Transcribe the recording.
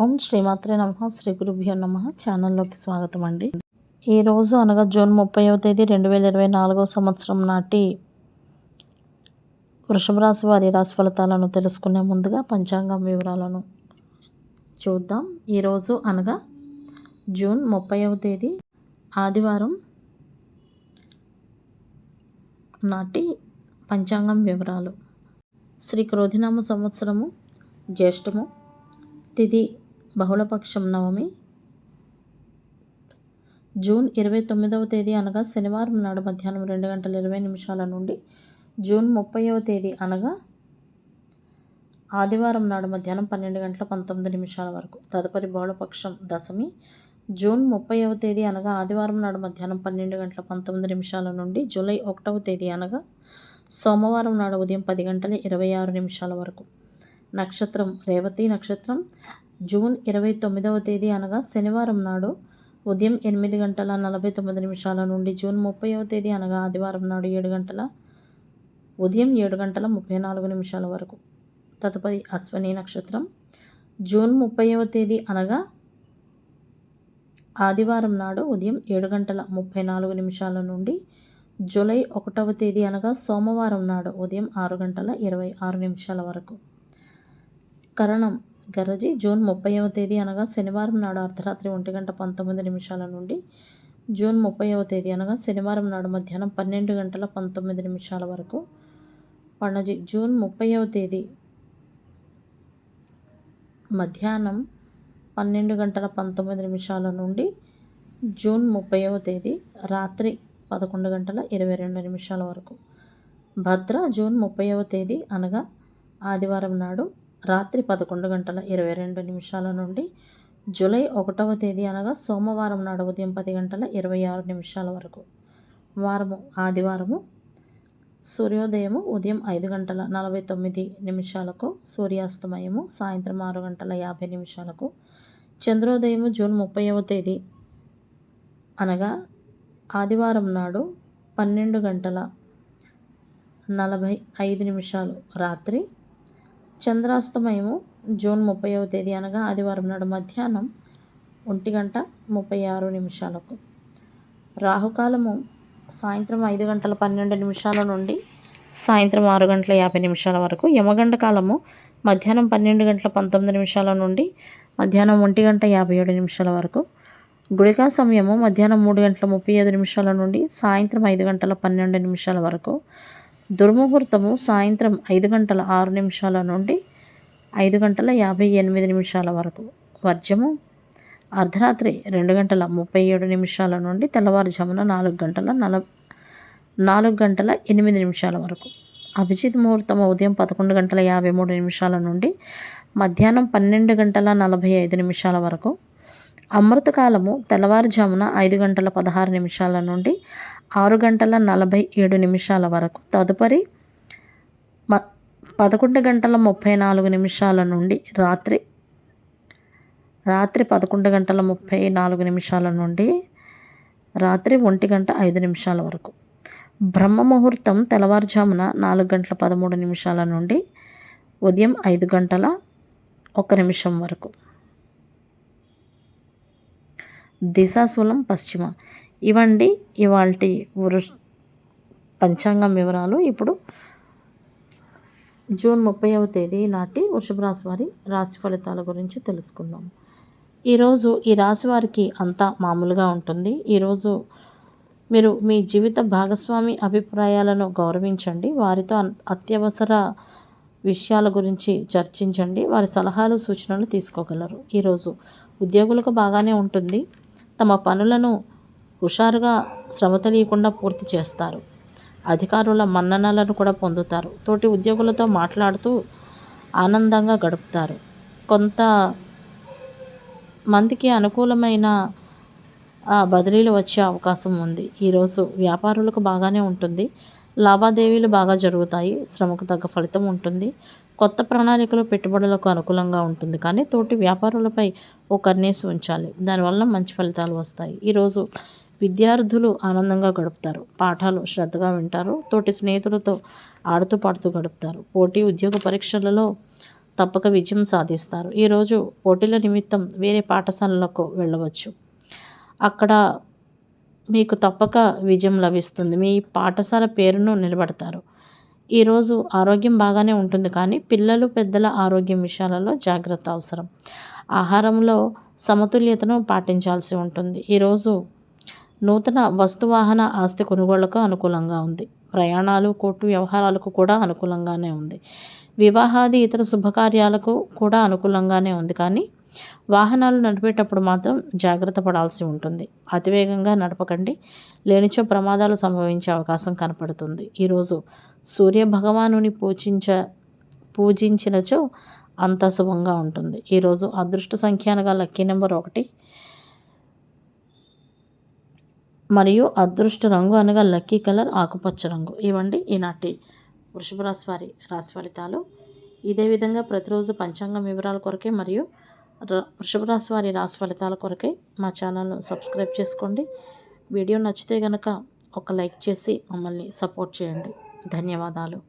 ఓం శ్రీమాత్రే నమ. శ్రీ గురుభ్యో నమ. ఛానల్లోకి స్వాగతం అండి ఈరోజు అనగా జూన్ ముప్పైవ తేదీ రెండు వేల ఇరవై నాలుగవ సంవత్సరం నాటి వృషభ రాశి వారి రాశి ఫలితాలను తెలుసుకునే ముందుగా పంచాంగం వివరాలను చూద్దాం. ఈరోజు అనగా జూన్ ముప్పైవ తేదీ ఆదివారం నాటి పంచాంగం వివరాలు. శ్రీ క్రోధినామ సంవత్సరము జ్యేష్ఠము తిది బహుళపక్షం నవమి. జూన్ ఇరవై తొమ్మిదవ తేదీ అనగా శనివారం నాడు మధ్యాహ్నం రెండు గంటల ఇరవై నిమిషాల నుండి జూన్ ముప్పైవ తేదీ అనగా ఆదివారం నాడు మధ్యాహ్నం పన్నెండు గంటల పంతొమ్మిది నిమిషాల వరకు. తదుపరి బహుళపక్షం దశమి. జూన్ ముప్పైవ తేదీ అనగా ఆదివారం నాడు మధ్యాహ్నం పన్నెండు గంటల పంతొమ్మిది నిమిషాల నుండి జూలై ఒకటవ తేదీ అనగా సోమవారం నాడు ఉదయం పది గంటల ఇరవై ఆరు నిమిషాల వరకు. నక్షత్రం రేవతి నక్షత్రం. జూన్ ఇరవై తొమ్మిదవ తేదీ అనగా శనివారం నాడు ఉదయం ఎనిమిది గంటల నలభై తొమ్మిది నిమిషాల నుండి జూన్ ముప్పైవ తేదీ అనగా ఆదివారం నాడు ఏడు గంటల ఉదయం ఏడు గంటల ముప్పై నాలుగు నిమిషాల వరకు. తదుపరి అశ్వని నక్షత్రం. జూన్ ముప్పైవ తేదీ అనగా ఆదివారం నాడు ఉదయం ఏడు గంటల ముప్పై నాలుగు నిమిషాల నుండి జూలై ఒకటవ తేదీ అనగా సోమవారం నాడు ఉదయం ఆరు గంటల ఇరవై ఆరు నిమిషాల వరకు. కరణం. గరజి జూన్ ముప్పైవ తేదీ అనగా శనివారం నాడు అర్ధరాత్రి ఒంటి గంట పంతొమ్మిది నిమిషాల నుండి జూన్ ముప్పైవ తేదీ అనగా శనివారం నాడు మధ్యాహ్నం పన్నెండు గంటల పంతొమ్మిది నిమిషాల వరకు పణజి జూన్ ముప్పైవ తేదీ మధ్యాహ్నం పన్నెండు గంటల పంతొమ్మిది నిమిషాల నుండి జూన్ ముప్పైవ తేదీ రాత్రి పదకొండు గంటల ఇరవై రెండు నిమిషాల వరకు. భద్ర జూన్ ముప్పైవ తేదీ అనగా ఆదివారం నాడు రాత్రి పదకొండు గంటల ఇరవై రెండు నిమిషాల నుండి జూలై ఒకటవ తేదీ అనగా సోమవారం నాడు ఉదయం పది గంటల ఇరవై ఆరు నిమిషాల వరకు. వారము ఆదివారము సూర్యోదయము ఉదయం ఐదు గంటల నలభై తొమ్మిది నిమిషాలకు సూర్యాస్తమయము సాయంత్రం ఆరు గంటల యాభై నిమిషాలకు చంద్రోదయము జూన్ ముప్పైవ తేదీ అనగా ఆదివారం నాడు పన్నెండు గంటల నలభై ఐదు నిమిషాలు. రాత్రి చంద్రాస్తమయము జూన్ ముప్పైవ తేదీ అనగా ఆదివారం నాడు మధ్యాహ్నం ఒంటి గంట ముప్పై ఆరు నిమిషాలకు. రాహుకాలము సాయంత్రం ఐదు గంటల పన్నెండు నిమిషాల నుండి సాయంత్రం ఆరు గంటల యాభై నిమిషాల వరకు యమగంట కాలము మధ్యాహ్నం పన్నెండు గంటల పంతొమ్మిది నిమిషాల నుండి మధ్యాహ్నం ఒంటి గంట యాభై ఏడు నిమిషాల వరకు గుళికా సమయము మధ్యాహ్నం మూడు గంటల ముప్పై ఐదు నిమిషాల నుండి సాయంత్రం ఐదు గంటల పన్నెండు నిమిషాల వరకు దుర్ముహూర్తము సాయంత్రం ఐదు గంటల ఆరు నిమిషాల నుండి ఐదు గంటల యాభై ఎనిమిది నిమిషాల వరకు. వర్జము అర్ధరాత్రి రెండు గంటల ముప్పై ఏడు నిమిషాల నుండి తెల్లవారుజామున నాలుగు గంటల నల నాలుగు గంటల ఎనిమిది నిమిషాల వరకు. అభిజిత్ ముహూర్తం ఉదయం పదకొండు గంటల యాభై మూడు నిమిషాల నుండి మధ్యాహ్నం పన్నెండు గంటల నలభై ఐదు నిమిషాల వరకు. అమృతకాలము తెల్లవారుజామున ఐదు గంటల పదహారు నిమిషాల నుండి ఆరు గంటల నలభై ఏడు నిమిషాల వరకు. తదుపరి మ పదకొండు గంటల ముప్పై నాలుగు నిమిషాల నుండి రాత్రి రాత్రి పదకొండు గంటల ముప్పై నాలుగు నిమిషాల నుండి రాత్రి ఒంటి గంట ఐదు నిమిషాల వరకు. బ్రహ్మ ముహూర్తం తెల్లవారుజామున నాలుగు గంటల పదమూడు నిమిషాల నుండి ఉదయం ఐదు గంటల ఒక నిమిషం వరకు. దిశాశూలం పశ్చిమ. ఇవండి ఇవాళ వృష్ పంచాంగం వివరాలు ఇప్పుడు జూన్ ముప్పైవ తేదీ నాటి వృషభ రాశి వారి రాశి ఫలితాల గురించి తెలుసుకుందాం. ఈరోజు ఈ రాశి వారికి అంతా మామూలుగా ఉంటుంది. ఈరోజు మీరు మీ జీవిత భాగస్వామి అభిప్రాయాలను గౌరవించండి. వారితో అత్యవసర విషయాల గురించి చర్చించండి. వారి సలహాలు సూచనలు తీసుకోగలరు. ఈరోజు ఉద్యోగులకు బాగానే ఉంటుంది. తమ పనులను హుషారుగా శ్రమ తెలియకుండా పూర్తి చేస్తారు. అధికారుల మన్ననలను కూడా పొందుతారు. తోటి ఉద్యోగులతో మాట్లాడుతూ ఆనందంగా గడుపుతారు. కొంత మందికి అనుకూలమైన బదిలీలు వచ్చే అవకాశం ఉంది. ఈరోజు వ్యాపారులకు బాగానే ఉంటుంది. లావాదేవీలు బాగా జరుగుతాయి. శ్రమకు తగ్గ ఫలితం ఉంటుంది. కొత్త ప్రణాళికలు పెట్టుబడులకు అనుకూలంగా ఉంటుంది. కానీ తోటి వ్యాపారులపై ఓ కన్నేసి ఉంచాలి. దానివల్ల మంచి ఫలితాలు వస్తాయి. ఈరోజు విద్యార్థులు ఆనందంగా గడుపుతారు. పాఠాలు శ్రద్ధగా వింటారు. తోటి స్నేహితులతో ఆడుతూ పాడుతూ గడుపుతారు. పోటీ ఉద్యోగ పరీక్షలలో తప్పక విజయం సాధిస్తారు. ఈరోజు పోటీల నిమిత్తం వేరే పాఠశాలలకు వెళ్ళవచ్చు. అక్కడ మీకు తప్పక విజయం లభిస్తుంది. మీ పాఠశాల పేరును నిలబడతారు. ఈరోజు ఆరోగ్యం బాగానే ఉంటుంది కానీ పిల్లలు పెద్దల ఆరోగ్యం విషయాలలో జాగ్రత్త అవసరం. ఆహారంలో సమతుల్యతను పాటించాల్సి ఉంటుంది. ఈరోజు నూతన వస్తువాహన ఆస్తి కొనుగోళ్ళకు అనుకూలంగా ఉంది. ప్రయాణాలు కోర్టు వ్యవహారాలకు కూడా అనుకూలంగానే ఉంది. వివాహాది ఇతర శుభకార్యాలకు కూడా అనుకూలంగానే ఉంది. కానీ వాహనాలు నడిపేటప్పుడు మాత్రం జాగ్రత్త పడాల్సి ఉంటుంది. అతివేగంగా నడపకండి. లేనిచో ప్రమాదాలు సంభవించే అవకాశం కనపడుతుంది. ఈరోజు సూర్య భగవానుని పూజించ పూజించినచో అంత శుభంగా ఉంటుంది. ఈరోజు అదృష్ట సంఖ్యానగా లక్కీ నెంబర్ ఒకటి. మరియు అదృష్ట రంగు అనగా లక్కీ కలర్ ఆకుపచ్చ రంగు. ఇవ్వండి ఈనాటి వృషభ రాశి వారి రాశి ఫలితాలు. ఇదే విధంగా ప్రతిరోజు పంచాంగం వివరాల కొరకే మరియు వృషభ రాశి వారి రాశి ఫలితాల కొరకే మా ఛానల్ను సబ్స్క్రైబ్ చేసుకోండి. వీడియో నచ్చితే కనుక ఒక లైక్ చేసి మమ్మల్ని సపోర్ట్ చేయండి. ధన్యవాదాలు.